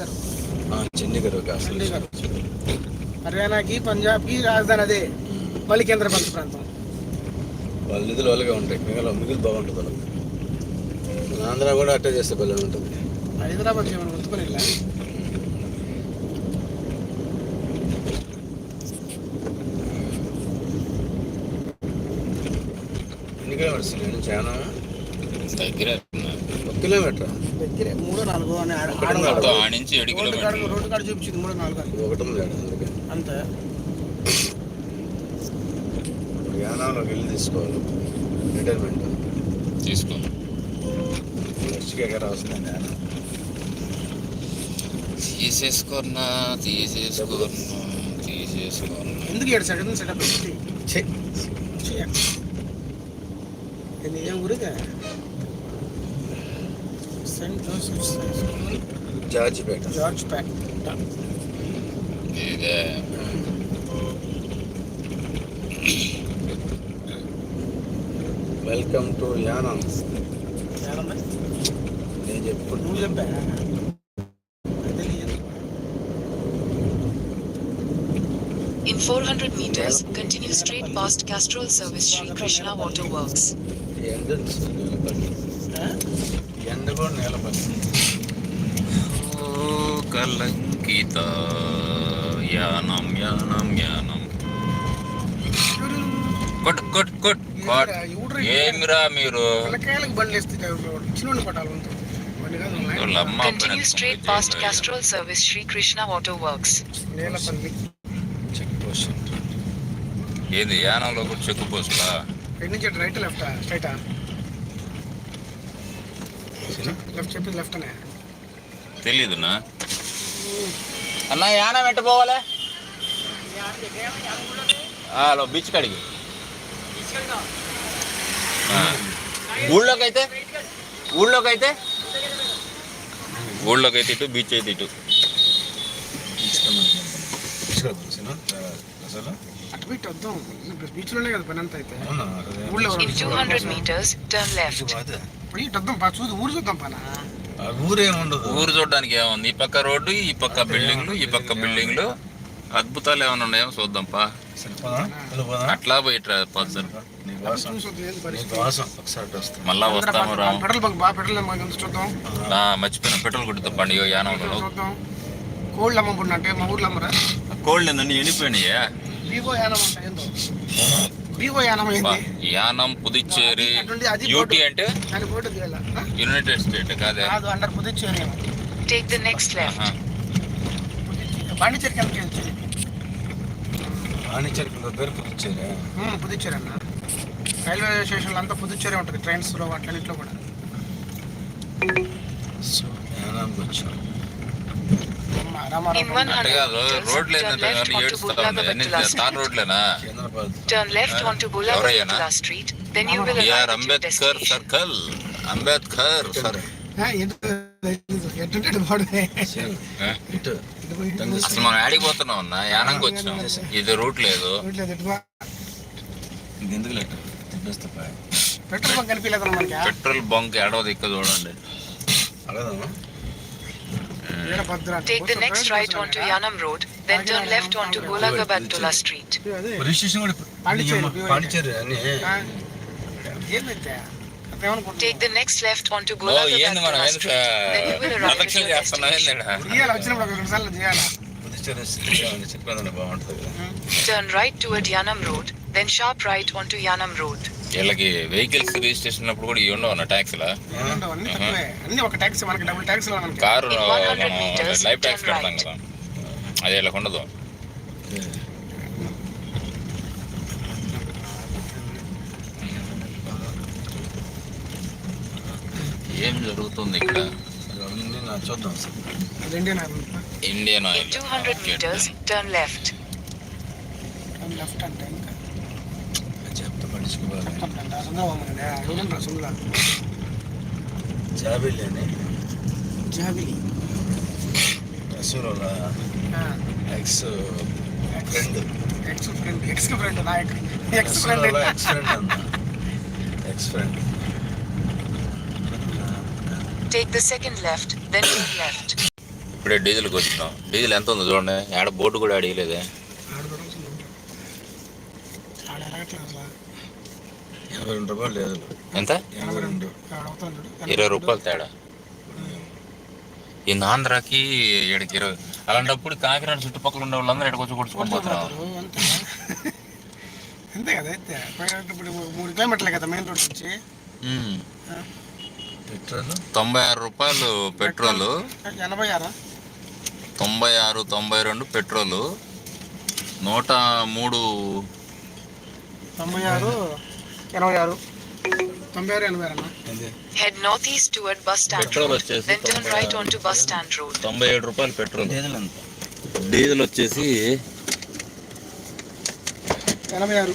అసలు చండీగఢ్. హర్యానాకి పంజాబ్కి రాజధాని అదే మళ్ళీ కేంద్రపాలిత ప్రాంతం. వాళ్ళ నిధులు వాళ్ళగా ఉంటాయి. మిగిలిన మిగిలి బాగుంటుంది వాళ్ళకి మన ఆంధ్ర కూడా అట్టే చేస్తే భలే ఉంటుంది. హైదరాబాద్ ఏమైనా గుర్తుకొని వెళ్ళా ఎన్ని కిలోమీటర్స్ చాలా దగ్గర కిలోమీటర్? దగ్గరే మూడో నాలుగు అని నుంచి ఏడు రోడ్డు కాడ చూపించింది మూడో నాలుగు. ఒకటి అంతే. యానాలోకి వెళ్ళి తీసుకోవాలి. రిటైర్మెంట్ తీసుకో. నెక్స్ట్కి ఎక్కడ వస్తుంది యానం? తీసేసుకున్నా తీసేసుకున్నా తీసేసుకున్నా ఎందుకు ఏడు సైడ్ సెటప్ పెట్టి ఛీ. ఇది ఏం ఊరిగా Saint Joseph Jarjipeta George pack ఇదే వెల్కమ్ టు యానం నేను చెప్పుకుంటూ నువ్వు చెప్పా అయితే లేదు. In 400 meters, continue straight past Castrol Service Sri Krishna Waterworks. ఎండ నేలపల్లి కలంకిత యానం యానం యానం కొట్ కొట్ కొట్ కొట్? ఏమిరా మీరు? పిల్లకాయలకు బండ్లు చిన్న. వాళ్ళమ్మ Continue straight past Castrol Service Sri Krishna Waterworks. Nelapalli check post ఏది యానంలో కూడా ఎక్కడి నుంచి రైట్ లెఫ్ట్? స్ట్రైటా? లెఫ్ట్ చెప్పింది లెఫ్ట్ అనే తెలీదునా? అన్న యానం ఎట్ట పోవాలే హలో బీచ్ కాడికి ఆ. ఊళ్ళోకి అయితే ఊళ్ళోకి అయితే ఊళ్ళోకి అయితే ఇటు బీచ్ అయితే ఇటు అసలు అటు బిట్ వద్దాం బీచ్లోనే కదా పని అంతా అయితే. ఊళ్ళో In 200 meters, turn left. ఇది బాధ. పోయి ఇటు వద్దాం పా చూసి ఊరు చూద్దాం పనా ఊరేం ఉండదు. ఊరు చూడడానికి ఏముంది? ఈ పక్క రోడ్డు ఈ పక్క బిల్డింగ్లు ఈ పక్క బిల్డింగ్లు. అద్భుతాలు ఏమైనా ఉన్నాయో చూద్దాంపా. పోదాం? పోదాం? అట్లా పోయి వస్తుంది మళ్ళా వస్తాము రాము. పెట్రోల్ బంక్ బాగా పెట్రోల్ బంక్ ఎంత చూద్దాం. నా మర్చిపోయిన. పెట్రోల్ కొట్టుతో పండుగ యానంలో చూద్దాం. కోళ్ళు అమ్మబడినట్టే మా ఊర్లో అమ్మరా? కోళ్ళు ఎండిపోయినాయా యానం యానం యానం పుదుచ్చేరి యూటీ. అంటే? యునైటెడ్ స్టేట్ కాదే? కాదు under Puducherry. The next left. ఆహా. పాండిచేరికి ఎంత వచ్చేది. పాండిచేరికి పేరు పుదుచ్చేరా. పుదుచ్చేరి అన్న. రైల్వే స్టేషన్లో అంతా పుదుచ్చేరి ఉంటుంది ట్రైన్స్లో అట్లన్నింటిలో కూడా. సో యానానికి వచ్చాం. అమ్మ, రామారావు In 100 అంటే కాదు meters, రోడ్లు turn ఏంటంటే left కానీ onto ఏడుస్తా ఉంది అన్ని Bulagabattala తార్. రోడ్లేనా? Turn left Huh? onto ఎవరయ్యనా? Bulagabattala Street. Then you will BR arrive at your Ambedkar destination. Circle Ambedkar sir ఆ, ఎటు ఎటుంటే అటు పోవడమే. ఆ? ఇటు ఇటు పోయి ఇటు తండ్రి పోయి. అసలు మనం ఆడికి పోతున్నాం అన్న? యానంకి వచ్చినాం ఇది రూట్ లేదు. పెట్రోల్ బంక్ కనిపించలేదు మనకి పెట్రోల్ బంక్ ఏడవ దిక్క చూడండి. Veerabhadra Take the next right onto Yanam Road, then turn left onto Golagabad Tola Street. Take the next left onto Golagabad Tola Street, then you will arrive. at your destination. Turn right toward Yanam Road, then sharp right onto Yanam Road. వీళ్ళకి vehicles registration అప్పుడు కూడా ఇవి ఉండవు అన్న ట్యాక్స్లా అన్ని ఒక taxi మనకి double taxi మనకి. కారు In 100 మనం meters, లైఫ్ ట్యాక్స్ right. కదా. అది వీళ్ళకి ఉండదు. ఏం జరుగుతుంది ఇక్కడ? చూద్దాం sir Indian oil 200 meters, turn left. లెఫ్ట్ అంటే ఇంకా చెప్తా పట్టించుకోవాలి చెప్తాను సుందరబాబు ఎవరుంటారు సుందర జాబిల్లి అని జాబిలి రసూరోల ex friend ex friend ex friend నా ఎక్స్ ఫ్రెండ్ రసూరోల ఎక్స్ ఫ్రెండ్ అన్న ex friend Take the second left, then turn left. ఇప్పుడే డీజిల్కి వచ్చినాం డీజిల్ ఎంత ఉందో చూడండి ఆడ బోర్డు కూడా అడిగలేదే ఆడ రెండు రూపాయలు లేదు ఎంత? ఎనభై రెండు. ఇరవై రూపాయలు తేడా. ఈ ఆంధ్రాకి ఏడుకి ఇరవై. అలాంటప్పుడు కాకినాడ చుట్టుపక్కల ఉండే వాళ్ళందరూ ఎక్కడికి వచ్చి కొట్టుకొని పోతున్నారు అంతే కదా అయితే. ఇప్పుడు మూడు కిలోమీటర్లే కదా మెయిన్ రోడ్ నుంచి. తొంభై ఆరు రూపాయలు పెట్రోల్? ఎనభై ఆరా? తొంభై ఆరు తొంభై రెండు పెట్రోల్. నూట మూడు. తొంభై ఆరు? ఎనభై ఆరు. తొంభై ఆరు ఎనభై ఆరు అన్న? ఏంది? Head northeast toward bus stand Petrol road, వచ్చేసి then turn తొంభై right ఆరు. onto bus stand road. తొంభై ఏడు రూపాయలు పెట్రోల్. డీజిల్ ఎంత? డీజిల్ వచ్చేసి ఎనభై ఆరు.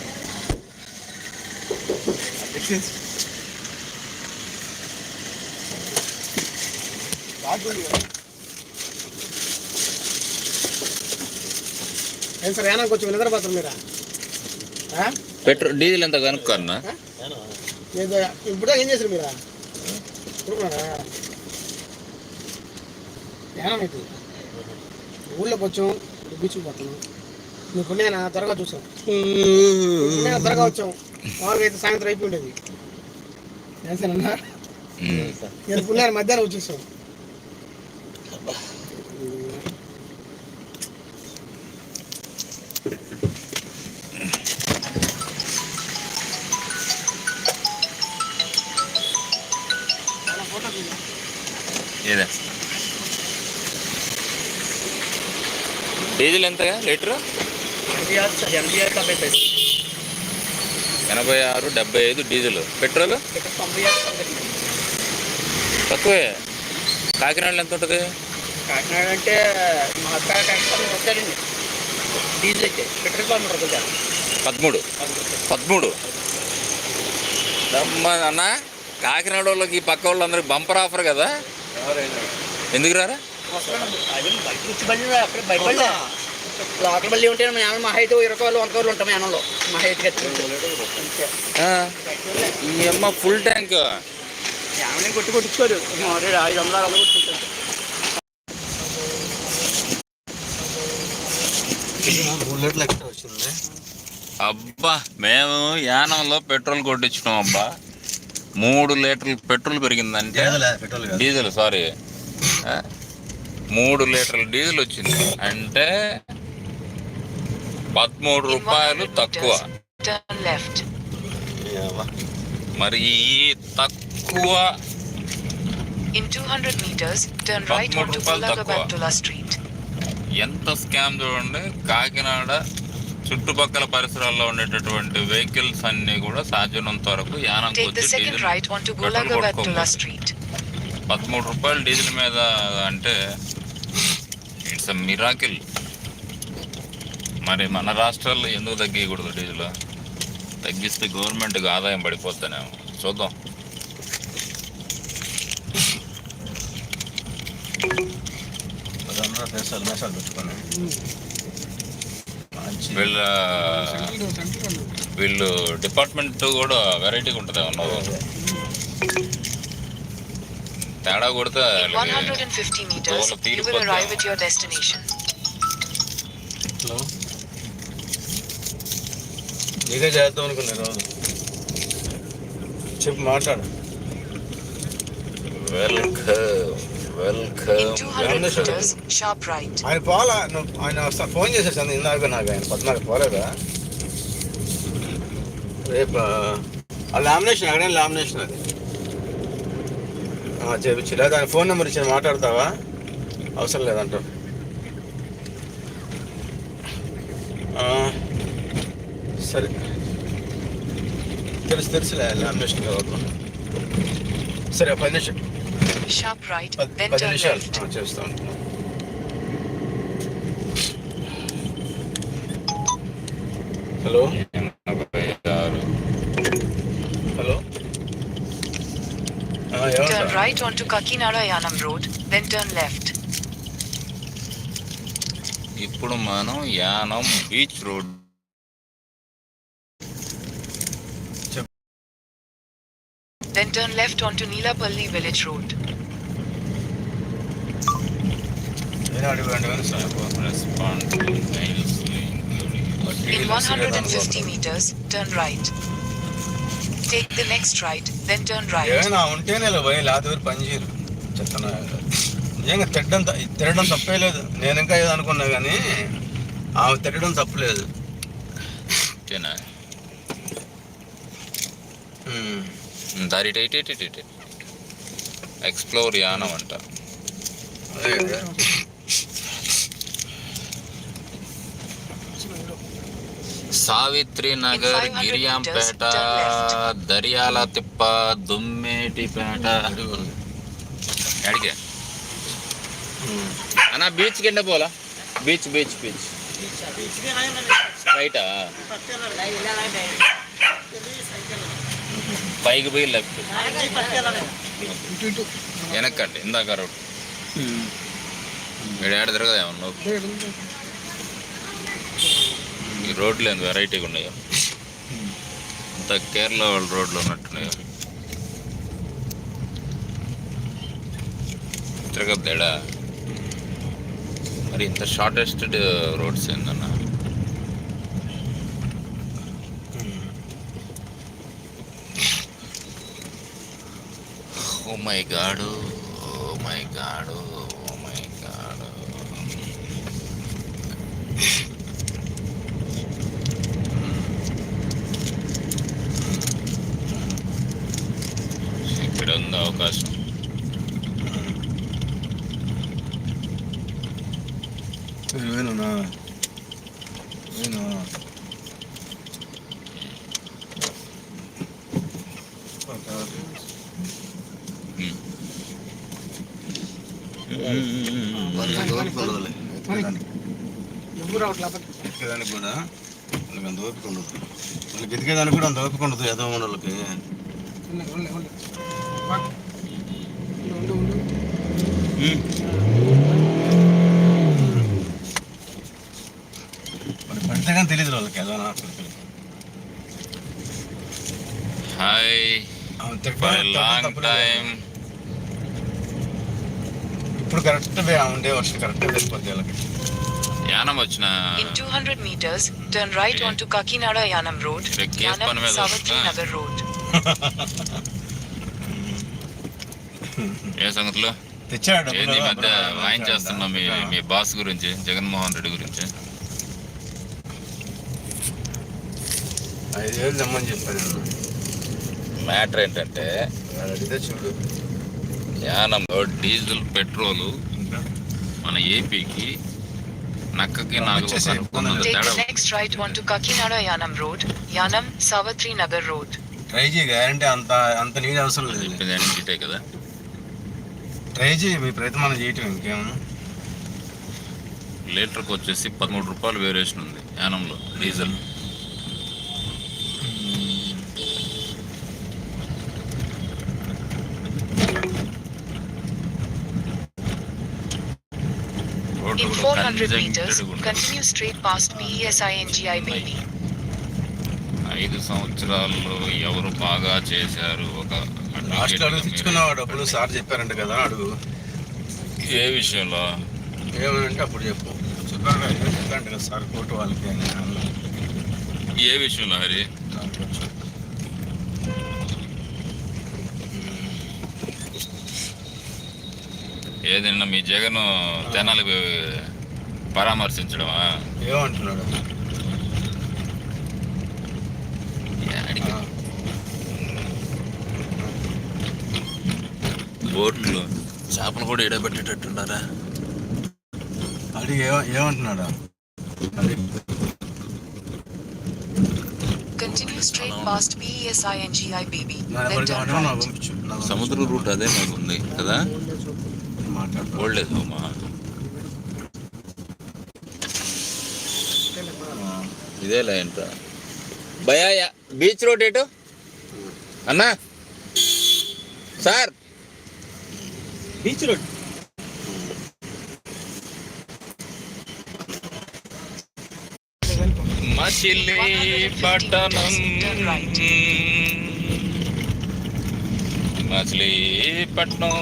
ఏం సార్ ఏనా కొంచెం నిద్రపోతారు మీరా? ఆ? పెట్రోల్ డీజిల్ ఎంత కనుక్కన్నా? ఇప్పుడే ఏం చేశారు మీరా? మీకు? ఊళ్ళోకి వచ్చాం బీచ్కి పోతున్నాం మీకు నేను త్వరగా చూసాం నేను త్వరగా వచ్చాం. మామూలుగా అయితే సాయంత్రం అయిపోయి ఉండేది. నేను పుణ్యాన్ని మధ్యాహ్నం వచ్చేసాం. ఏదే? డీజిల్ ఎంతగా? లీటరు? ఎనభై ఆరు డెబ్బై ఐదు డీజిల్. పెట్రోల్? తక్కువే. కాకినాడలో ఎంత ఉంటుంది? కాకినాడ అంటే మా అక్క డీజిల్ అయితే పెట్రోల్ పదమూడు. పదమూడు. అన్న? కాకినాడ వాళ్ళకి ఈ పక్క వాళ్ళందరికి బంపర్ ఆఫర్ కదా? ఎందుకు రారా? లోకల్ బండి ఉంటే మా యానం అయితే ఇరవై వాళ్ళు వంద వాళ్ళు ఉంటాం యానంలో అంతే ఆ, ఈ అమ్మ ఫుల్ ట్యాంక్. యామని కొట్టి కొట్టించుకోరు. ఐదు వందలు అలా కొట్టుకుంటారు వచ్చింది. అబ్బా మేము యానంలో పెట్రోల్ కొట్టించినాం అబ్బా. మూడు లీటర్లు పెట్రోల్ పెరిగిందంటే డీజిల్ పెట్రోల్ కాదు డీజిల్ సారీ? మూడు లీటర్ల డీజిల్ వచ్చింది అంటే పదమూడు రూపాయలు 100 తక్కువ. మరి ఈ తక్కువ In 200 meters, turn right పదమూడు onto రూపాయలు తక్కువ. Kulagabantula Street. ఎంత స్కామ్ చూడండి కాకినాడ చుట్టుపక్కల పరిసరాల్లో ఉండేటటువంటి వెహికల్స్ అన్ని కూడా సాధ్యమైనంత వరకు యానంకి వచ్చి. Street. పదమూడు రూపాయలు డీజిల్ మీద అంటే ఇట్స్ అ మిరాకిల్. మరి మన రాష్ట్రాల్లో ఎందుకు తగ్గకూడదు డీజిల్? తగ్గిస్తే గవర్నమెంట్కి ఆదాయం పడిపోతానేమో. చూద్దాం. మేసాలు వీళ్ళ వీళ్ళు డిపార్ట్మెంట్ కూడా వెరైటీగా ఉంటుంది ఏమన్నా? తేడా కొడితే In వాళ్ళకి 150 meters, Dole you will తీరిపోద్దాం. arrive at your destination. Hello? నీకే చేద్దాం అనుకున్నా రోజు చెప్పు మాట్లాడు. Welcome. Welcome In 200 meters, sharp right. ఆయన పోలా ఆయన ఫోన్ చేసేసాను ఇందాక నాకు ఆయన పద్నాలుగు పోలేదా? రేపు ఆ లామినేషన్ అక్కడే లామినేషన్ అది. చేపించి లేదా ఆయన ఫోన్ నెంబర్ ఇచ్చిన మాట్లాడతావా? అవసరం లేదంట ఆ, సరే. తెలుసు తెలుసులే లామినేషన్ కావద్దు. సరే పది నిమిషం. Sharp right, పది then పది turn నిమిషాలు left. ఆ, చేస్తాను హలో హలో ఆ, Turn ఏమంటా right onto Kakinada Yanam Road, then turn left. ఇప్పుడు మనం Yanam beach road Then turn left onto Neelapalli Village Road. అదే In 150 meters, turn right. Take the next right, then turn right. ఏమైనా ఉంటేనే పోయి లేకపోతే పని చేయరు చెత్తన నిజంగా తిట్టడం తిరగడం తప్పే లేదు. నేను ఇంకా ఏదో అనుకున్నా కానీ ఆమె తిట్టడం తప్పలేదు ఓకేనా. దారి ఎక్స్ప్లోర్ యానం అంట. అదే సావిత్రి నగర్ In 500 గిరియాంపేట దర్యాల తిప్ప దుమ్మేటిపేట. అడుగు. అన్న బీచ్ కింద పోలా? బీచ్ బీచ్ బీచ్ రైటా పైకి పోయి లెఫ్ట్ వెనక్కండి ఇందాక రోడ్ వీడు ఏడ తిరగదా ఏమన్నా? ఈ రోడ్లు ఎంత వెరైటీగా ఉన్నాయో. అంత కేరళ వాళ్ళ రోడ్లు ఉన్నట్టున్నాయో. తిరగద్దేడా మరి ఇంత షార్టెస్ట్ రోడ్స్ ఏందన్నా? ఓ మై గాడు ఓ మై గాడు ఓ మై గాడు ఇక్కడ ఉంది అవకాశం వేణునా వేణు ఎవరు రావట్లే ఎక్కేదానికి కూడా వాళ్ళకి అంత ఓపిక ఉండదు వాళ్ళకి ఎదిగేదానికి కూడా అంత ఓపిక ఉండదు ఏదో మన వాళ్ళకి ఉండే మరి పడితే కానీ తెలియదు వాళ్ళకి ఏదో నాకు ఇప్పుడు కరెక్ట్ ఉండే వర్షం కరెక్ట్ వెళ్ళిపోద్ది వాళ్ళకి. యానం వచ్చిన. In 200 meters, turn right onto Kakinada Yanam Road, Yanam మీద Savitri వస్తుందా? Nagar Road. ఏ సంగతిలో? తెచ్చాడు ఏంది ఈ మధ్య వాయించేస్తున్నాం మీ మీ బాస్ గురించి జగన్మోహన్ రెడ్డి గురించి. ఐదు వేలు తెమ్మని చెప్పాను మ్యాటర్ ఏంటంటే చూడు యానంలో డీజిల్ పెట్రోలు మన ఏపీకి నక్కకి నాకు Kakinada Yanam Road, Yanam Savitri Nagar Road. Try చేయి గ్యారంటీ అంత అంత నీది అవసరం లేదు. కదా. ట్రై చేయి మీ ప్రయత్నం చేయటం ఇంకేమన్నా లీటర్కి వచ్చేసి పదమూడు రూపాయలు వేరియేషన్ ఉంది యానంలో డీజిల్. రోడ్డు In కూడా 400 congested meters, continue straight past PESINGI baby. ఐదు సంవత్సరాల్లో ఎవరు బాగా చేశారు? ఒక లాస్ట్ అడుగు తెచ్చుకున్నావు డబ్బులు సార్ చెప్పారంట కదా అడుగు. ఏ విషయంలో? ఏమనంటే అప్పుడు చెప్పు. చెప్పారంట కదా సార్ కోర్టు వాళ్ళకి అని. ఏ విషయంలో హరి దాంట్లో చెప్పు. ఏదైనా మీ జగన్ తెనాలి పరామర్శించడమా? ఏమంటున్నాడు? బోట్లు చేపలు కూడా ఇడబెట్టేటట్టున్నారా? అడిగి ఏమ- ఏమంటున్నాడా? నాకు సముద్ర రూట్ అదే నాకు ఉంది కదా? ఓల్డ్ హోమా ఇదే లైన్ భయా బీచ్ రోడ్ ఎటు అన్నా sir beach road Machilipatnam Machilipatnam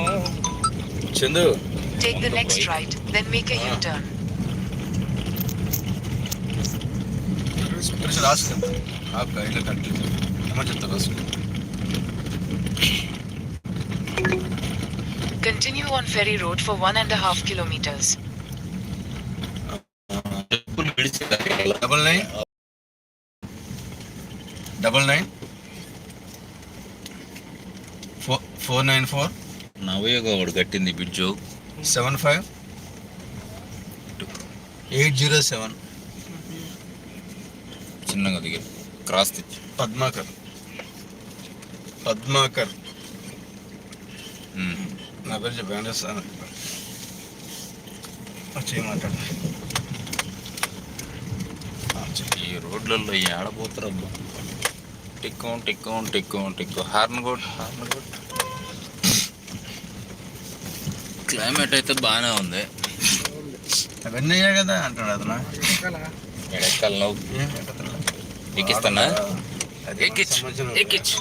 Chandu Take the next right, then make a U-turn. ఇక్కడ రాసుకుంటా ఆపు ఇట్లా కంటిన్యూ ఏమో చెప్తా రాసుకో Continue on Ferry Road for one and a half kilometers. Double nine double nine four four nine four నవయోగా ఒకడు కట్టింది బిడ్జు seven five eight zero seven. చిన్నగా దిగి. క్రాస్ తెచ్చి. పద్మాకర్. పద్మాకర్. నా పేరు చెప్పి వెంకటేశ్వర చేయమంటాడు ఈ రోడ్లలో ఏడబోతారబ్బా టిక్కం టిక్కం టిక్కం టిక్కం. హార్న్ కొట్ హార్న్ కొట్. క్లైమేట్ అయితే బాగానే ఉంది అవన్నీ కదా అంటాడు అతను ఎక్కాల ఎడెక్కాలి నువ్వు ఏం ఎక్కతలే. ఎక్కిస్తానా అది ఎక్కిచ్చు, సంబంధించిన- ఎక్కిచ్చు.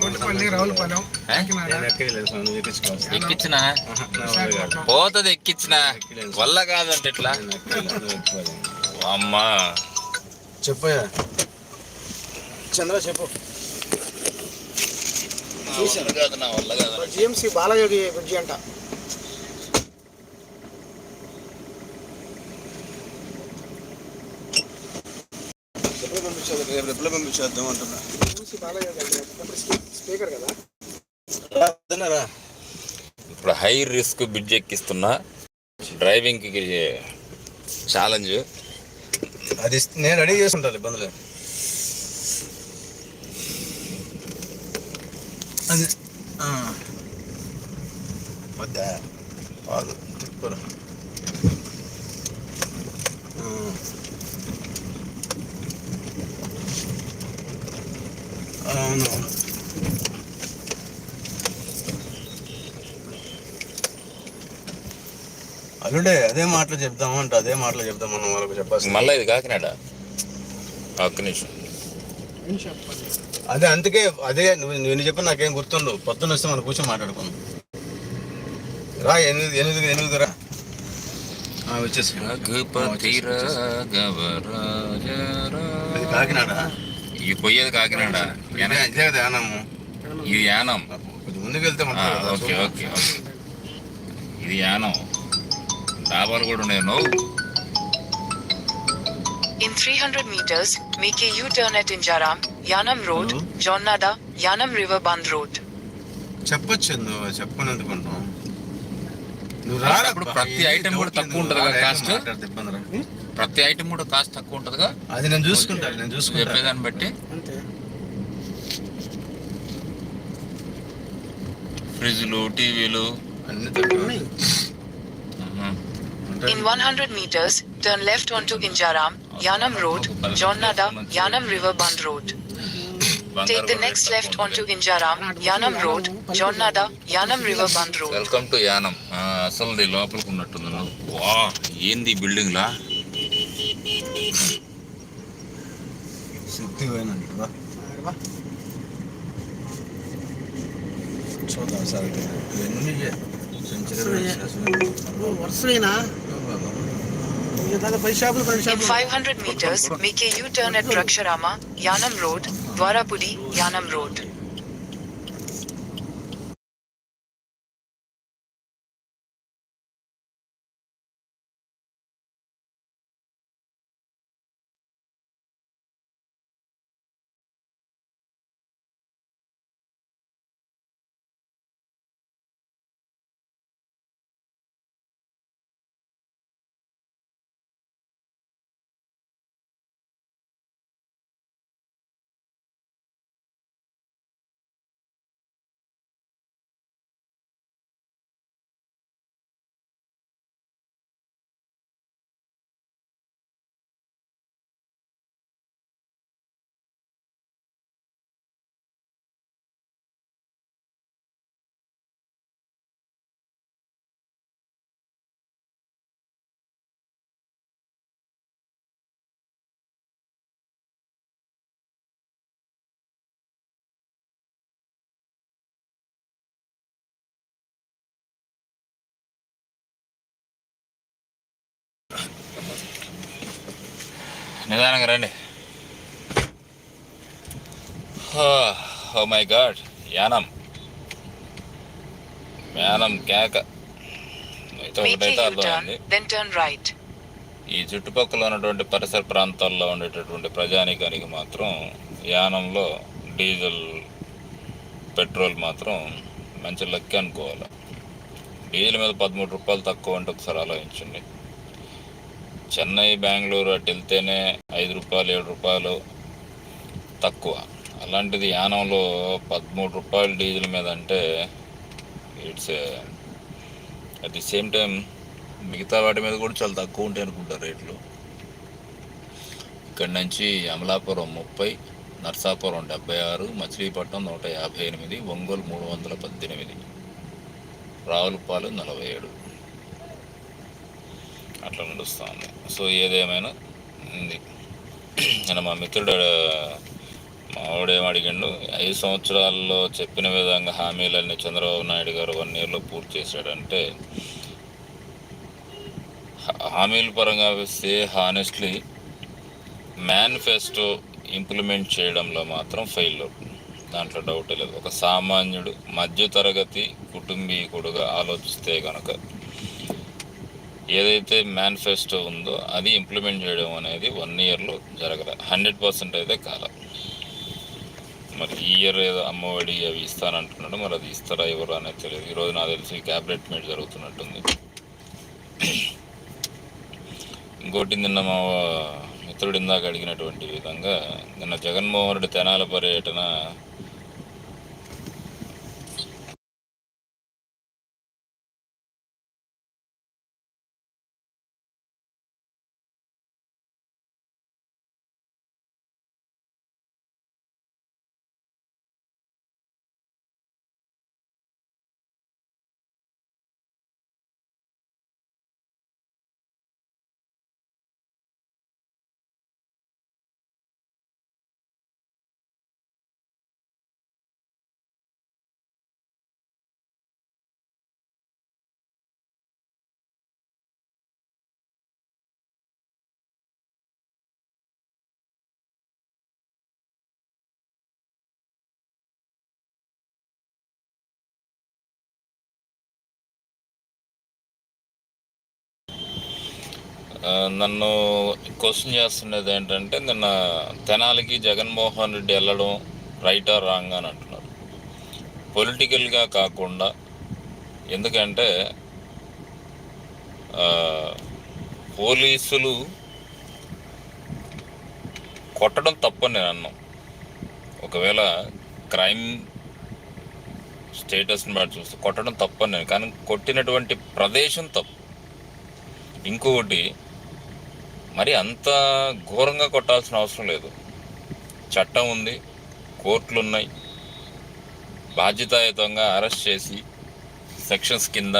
కోటిపల్లి రావులపాలెం ఏ? కాకినాడ నేను ఎక్కలేదు స్వామి, నువ్వు ఎక్కించుకోవాలి. ఎక్కించిన ఆహా, నా వల్ల కాదు. పోతుంది ఎక్కించిన వల్ల కాదంటే ఎక్కువాలి. అమ్మా చెప్పయ్యా చంద్ర చెప్పు నా వల్ల కాదు నా వల్ల కాదు జిఎంసి బాలయోగి బ్రిడ్జి అంట రేపు పంపించేద్దాం అంటున్నా. స్పీకర్ కదా? ఇప్పుడు హై రిస్క్ బ్రిడ్జ్ ఎక్కిస్తున్నా డ్రైవింగ్కి ఛాలెంజ్. అది నేను రెడీ చేసి ఉంటాను ఇబ్బంది లేదు అది. వద్దా? తిప్పురా. అవును. అల్లుడే అదే మాటలు చెప్దాము అంటే అదే మాటలు చెప్దాం మనం వాళ్ళకి చెప్పాల్సింది మళ్ళీ ఇది కాకినాడ? ఒక్క నిమిషం. అదే అందుకే అదే నువ్వు నేను చెప్పిన నాకేం గుర్తుండవు. పొద్దున్న వస్తే మనం కూర్చొని మాట్లాడుకుందాం. రా ఎనిమిది ఎనిమిది ఎనిమిది రా. ఆ, వచ్చేసి. కాకినాడ? ఈ పోయేది కాకినాడ. ఇదే ఇదే కదా యానము. ఇది యానం. కొంచెం ముందుకు వెళ్తే ఆ, మనం ఓకే ఓకే ఓకే. ఇది యానం. డాబాలు కూడా ఉన్నాయి నువ్వు In 300 meters, make a U-turn at Injaram, Yanam Road? Jonnada, Yanam River Band Road. చెప్పొచ్చు నువ్వు చెప్పని ఎందుకుంటావు నువ్వు అప్పుడు ప్రతి item కూడా తక్కువ ఉంటది కదా cost? రా. ప్రతి ఐటమ్ కూడా కాస్ట్ తక్కువ ఉంటుందిగా అది నేను చూసుకుంటాను నేను చూసుకుంటాను చెప్పేదాన్ని బట్టి. ఫ్రిడ్జ్లు టీవీలు అన్ని. ఉంటాయి. In 100 meters, turn left onto Injaram, Yanam Road, Jonnada, Yanam River Band Road. Take the next left onto Injaram, Yanam Road, Jonnada, Yanam River Band Road. Welcome to Yanam అసలు లోపలికి ఉన్నట్టుంది నువ్వు. వా ఏంది బిల్డింగ్ లా శక్తి పోయినండి రా అరే వా. చూద్దాం సార్ ఇవన్నీ వరుసలే. ఓ, వరుసలేనా ఇక దాదాపు పది షాపులు పది In షాపులు 500 meters, నిదానంగా రండి. Oh my God Yanam. Yanam కేక. ఈ చుట్టుపక్కల ఉన్నటువంటి పరిసర ప్రాంతాల్లో ఉండేటటువంటి ప్రజానికానికి మాత్రం యానంలో డీజిల్ పెట్రోల్ మాత్రం మంచి లెక్క అనుకోవాలి. డీజిల్ మీద పదమూడు రూపాయలు తక్కువ అంటే ఒకసారి ఆలోచించండి. చెన్నై బెంగళూరు అటు వెళ్తేనే ఐదు రూపాయలు ఏడు రూపాయలు తక్కువ. అలాంటిది యానంలో పదమూడు రూపాయలు డీజిల్ మీద అంటే it's at the same time మిగతా వాటి మీద కూడా చాలా తక్కువ ఉంటాయి అనుకుంటారు రేట్లు. ఇక్కడి నుంచి అమలాపురం ముప్పై నర్సాపురం డెబ్బై ఆరు మచిలీపట్నం నూట యాభై ఎనిమిది ఒంగోలు మూడు వందల పద్దెనిమిది రావులపాలు నలభై ఏడు. అట్లా నడుస్తుంది. సో ఏదేమైనా ఉంది. నేను మా మిత్రుడు మా వాడేం అడిగిండు ఐదు సంవత్సరాల్లో చెప్పిన విధంగా హామీలన్నీ చంద్రబాబు నాయుడు గారు వన్ ఇయర్లో పూర్తి చేశాడంటే హా- హామీల పరంగా వస్తే హానెస్ట్లీ మేనిఫెస్టో ఇంప్లిమెంట్ చేయడంలో మాత్రం ఫెయిల్ దాంట్లో డౌట్ లేదు. ఒక సామాన్యుడు మధ్యతరగతి కుటుంబీకుడుగా ఆలోచిస్తే కనుక ఏదైతే మేనిఫెస్టో ఉందో అది ఇంప్లిమెంట్ చేయడం అనేది వన్ ఇయర్లో జరగదు హండ్రెడ్ పర్సెంట్ అయితే కాల. మరి ఈ ఇయర్ ఏదో అమ్మఒడి అవి ఇస్తానంటున్నాడు మరి అది ఇస్తారా ఎవరు అనేది తెలియదు. ఈరోజు నాకు తెలిసి క్యాబినెట్ మీట్ జరుగుతున్నట్టుంది. ఇంకోటి నిన్న మా మిత్రుడు ఇందాక అడిగినటువంటి విధంగా నిన్న జగన్మోహన్ రెడ్డి తెనాల పర్యటన నన్ను క్వశ్చన్ చేస్తున్నది ఏంటంటే నిన్న తెనాలికి జగన్మోహన్ రెడ్డి వెళ్ళడం రైటా రాంగ్ అని అంటున్నారు. పొలిటికల్గా కాకుండా ఎందుకంటే పోలీసులు కొట్టడం తప్పని నేను అన్నాం. ఒకవేళ క్రైమ్ స్టేటస్ని బట్టి చూస్తే కొట్టడం తప్పని నేను కానీ కొట్టినటువంటి ప్రదేశం తప్పు. ఇంకొకటి మరి అంత ఘోరంగా కొట్టాల్సిన అవసరం లేదు. చట్టం ఉంది కోర్టులు ఉన్నాయి బాధ్యతాయుతంగా అరెస్ట్ చేసి సెక్షన్స్ కింద